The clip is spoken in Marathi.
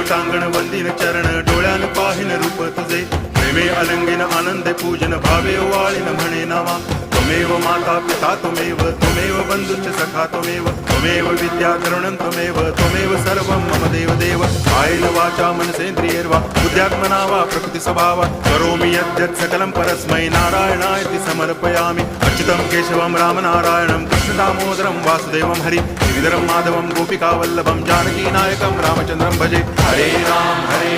पाहिलं टांगण वंदिन चरण डोळ्यान पाहिलं रूप तुझे. प्रेमे अलंगिन आनंदे पूजन भावे वाळीन म्हणे नामा त्वमेव माता पिता त्वमेव त्वमेव बंधुच सखा त्वमेव त्वमेव विद्या करुणं त्वमेव त्वमेव सर्वं मम देव देव आयल वाचा मनसेंद्रियर्वा बुद्ध्यात्मना वा प्रकृती स्वभावा. करोमि यद्यत् सकलं परस्मै नारायणायति समर्पयामि. अर्चितं केशवं रामनारायणं कृष्णदामोदरं वासुदेवं हरि. श्रीधरं माधवं गोपिकावल्लभं जानकीनायकं रामचन्द्रं भजे. Hare Ram, Hare